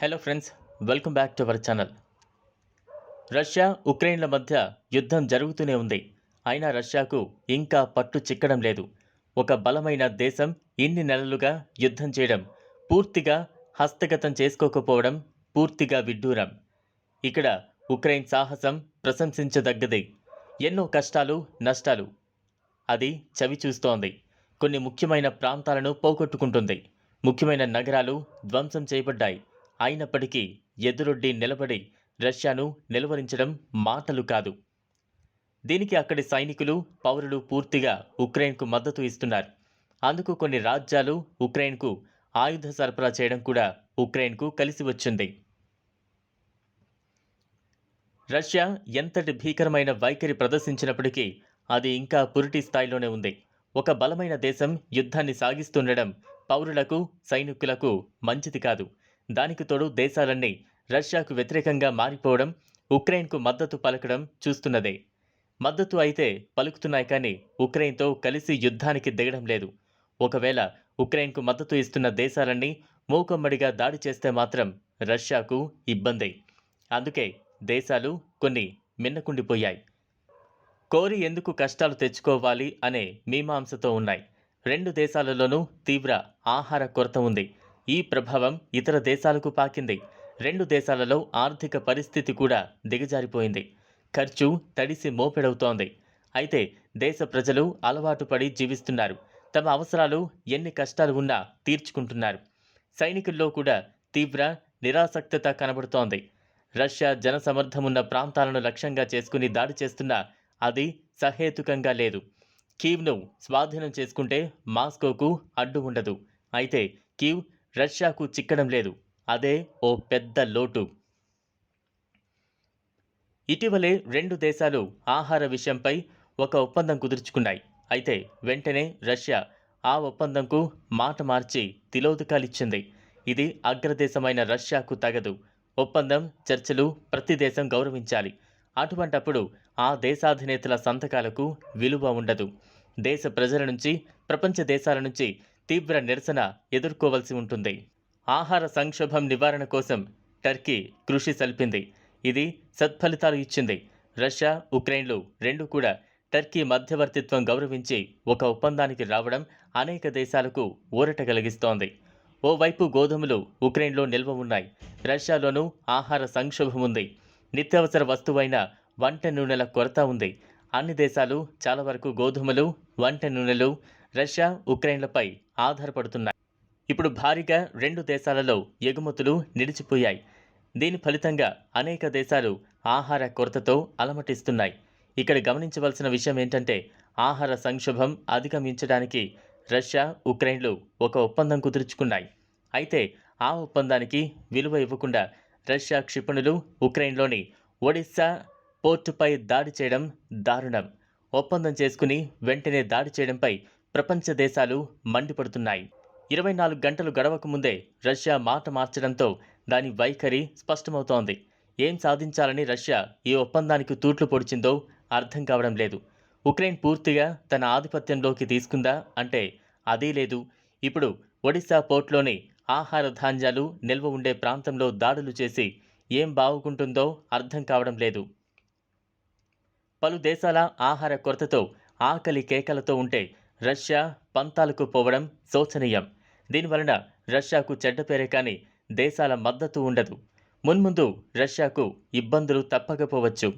Hello friends welcome back to our channel Russia ఉక్రెయిన్ల మధ్య యుద్ధం జరుగుతూనే ఉంది. అయినా రష్యాకు ఇంకా పట్టు చిక్కడం లేదు. ఒక బలమైన దేశం ఇన్ని నెలలుగా యుద్ధం చేయడం పూర్తిగా హస్తగతం చేసుకోకపోవడం పూర్తిగా విడ్డూరం. ఇక్కడ ఉక్రెయిన్ సాహసం ప్రశంసించదగ్గది. ఎన్నో కష్టాలు నష్టాలు. అది చవి చూస్తోంది. కొన్ని ముఖ్యమైన ప్రాంతాలను పోగొట్టుకుంటుంది. ముఖ్యమైన నగరాలు ధ్వంసం చేయబడ్డాయి. అయినప్పటికీ ఎదురొడ్డి నిలబడి రష్యాను నిలువరించడం మాటలు కాదు. దీనికి అక్కడి సైనికులు పౌరులు పూర్తిగా ఉక్రెయిన్కు మద్దతు ఇస్తున్నారు. అందుకు కొన్ని రాజ్యాలు ఉక్రెయిన్కు ఆయుధ సరఫరా చేయడం కూడా ఉక్రెయిన్కు కలిసి వచ్చింది. రష్యా ఎంతటి భీకరమైన వైఖరి ప్రదర్శించినప్పటికీ అది ఇంకా పురిటి స్థాయిలోనే ఉంది. ఒక బలమైన దేశం యుద్ధాన్ని సాగిస్తుండడం పౌరులకు సైనికులకు మంచిది కాదు. దానికి తోడు దేశాలన్నీ రష్యాకు వ్యతిరేకంగా మారిపోవడం ఉక్రెయిన్కు మద్దతు పలకడం చూస్తున్నదే. మద్దతు అయితే పలుకుతున్నాయి కానీ ఉక్రెయిన్తో కలిసి యుద్ధానికి దిగడం లేదు. ఒకవేళ ఉక్రెయిన్కు మద్దతు ఇస్తున్న దేశాలన్నీ మూకమ్మడిగా దాడి చేస్తే మాత్రం రష్యాకు ఇబ్బందే. అందుకే దేశాలు కొన్ని మిన్నకుండిపోయాయి. కోరి ఎందుకు కష్టాలు తెచ్చుకోవాలి అనే మీమాంసతో ఉన్నాయి. రెండు దేశాలలోనూ తీవ్ర ఆహార కొరత ఉంది. ఈ ప్రభావం ఇతర దేశాలకు పాకింది. రెండు దేశాలలో ఆర్థిక పరిస్థితి కూడా దిగజారిపోయింది. ఖర్చు తడిసి మోపెడవుతోంది. అయితే దేశ ప్రజలు అలవాటు పడి జీవిస్తున్నారు. తమ అవసరాలు ఎన్ని కష్టాలు ఉన్నా తీర్చుకుంటున్నారు. సైనికుల్లో కూడా తీవ్ర నిరాసక్తత కనబడుతోంది. రష్యా జనసమర్థమున్న ప్రాంతాలను లక్ష్యంగా చేసుకుని దాడి చేస్తున్నా అది సహేతుకంగా లేదు. కీవ్ను స్వాధీనం చేసుకుంటే మాస్కోకు అడ్డు ఉండదు అయితే కీవ్ రష్యాకు చిక్కడం లేదు. అదే ఓ పెద్ద లోటు. ఇటీవలే రెండు దేశాలు ఆహార విషయంపై ఒక ఒప్పందం కుదుర్చుకున్నాయి. అయితే వెంటనే రష్యా ఆ ఒప్పందంకు మాట మార్చి తిలోదకాలిచ్చింది. ఇది అగ్రదేశమైన రష్యాకు తగదు. ఒప్పందం చర్చలు ప్రతి దేశం గౌరవించాలి. అటువంటప్పుడు ఆ దేశాధినేతల సంతకాలకు విలువ ఉండదు. దేశ ప్రజల నుంచి ప్రపంచ దేశాల నుంచి తీవ్ర నిరసన ఎదుర్కోవలసి ఉంటుంది. ఆహార సంక్షోభం నివారణ కోసం టర్కీ కృషి సల్పింది. ఇది సత్ఫలితాలు ఇచ్చింది. రష్యా ఉక్రెయిన్లు రెండు కూడా టర్కీ మధ్యవర్తిత్వం గౌరవించి ఒక ఒప్పందానికి రావడం అనేక దేశాలకు ఊరట కలిగిస్తోంది. ఓవైపు గోధుమలు ఉక్రెయిన్లో నిల్వ ఉన్నాయి. రష్యాలోనూ ఆహార సంక్షోభం ఉంది. నిత్యావసర వస్తువైన వంట నూనెల కొరత ఉంది. అన్ని దేశాలు చాలా వరకు గోధుమలు వంట నూనెలు రష్యా ఉక్రెయిన్లపై ఆధారపడుతున్నాయి. ఇప్పుడు భారీగా రెండు దేశాలలో ఎగుమతులు నిలిచిపోయాయి. దీని ఫలితంగా అనేక దేశాలు ఆహార కొరతతో అలమటిస్తున్నాయి. ఇక్కడ గమనించవలసిన విషయం ఏంటంటే ఆహార సంక్షోభం అధిగమించడానికి రష్యా ఉక్రెయిన్లు ఒక ఒప్పందం కుదుర్చుకున్నాయి. అయితే ఆ ఒప్పందానికి విలువ ఇవ్వకుండా రష్యా క్షిపణులు ఉక్రెయిన్లోని ఒడిశా పోర్టుపై దాడి చేయడం దారుణం. ఒప్పందం చేసుకుని వెంటనే దాడి చేయడంపై ప్రపంచ దేశాలు మండిపడుతున్నాయి. ఇరవై నాలుగు గంటలు గడవక ముందే రష్యా మాట మార్చడంతో దాని వైఖరి స్పష్టమవుతోంది. ఏం సాధించాలని రష్యా ఈ ఒప్పందానికి తూట్లు పొడిచిందో అర్థం కావడం లేదు. ఉక్రెయిన్ పూర్తిగా తన ఆధిపత్యంలోకి తీసుకుందా అంటే అదీ లేదు. ఇప్పుడు ఒడిశా పోర్ట్లోని ఆహార ధాన్యాలు నిల్వ ఉండే ప్రాంతంలో దాడులు చేసి ఏం బాగుంటుందో అర్థం కావడం లేదు. పలు దేశాల ఆహార కొరతతో ఆకలి కేకలతో ఉంటే రష్యా పంతాలకు పోవడం శోచనీయం. దీనివలన రష్యాకు చెడ్డ పేరే కానీ దేశాల మద్దతు ఉండదు. మున్ముందు రష్యాకు ఇబ్బందులు తప్పకపోవచ్చు.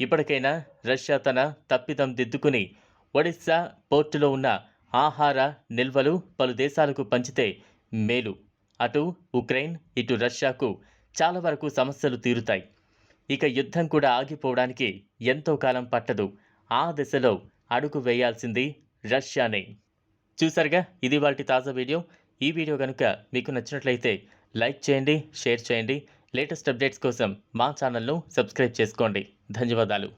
ఇప్పటికైనా రష్యా తన తప్పిదం దిద్దుకుని ఒడిశా పోర్టులో ఉన్న ఆహార నిల్వలు పలు దేశాలకు పంచితే మేలు. అటు ఉక్రెయిన్ ఇటు రష్యాకు చాలా వరకు సమస్యలు తీరుతాయి. ఇక యుద్ధం కూడా ఆగిపోవడానికి ఎంతో కాలం పట్టదు. ఆ దిశలో అడుగు వేయాల్సింది రష్యానే. చూసారుగా ఇది వాటి తాజా వీడియో. ఈ వీడియో కనుక మీకు నచ్చినట్లయితే లైక్ చేయండి షేర్ చేయండి. లేటెస్ట్ అప్డేట్స్ కోసం మా ఛానల్ను సబ్స్క్రైబ్ చేసుకోండి. ధన్యవాదాలు.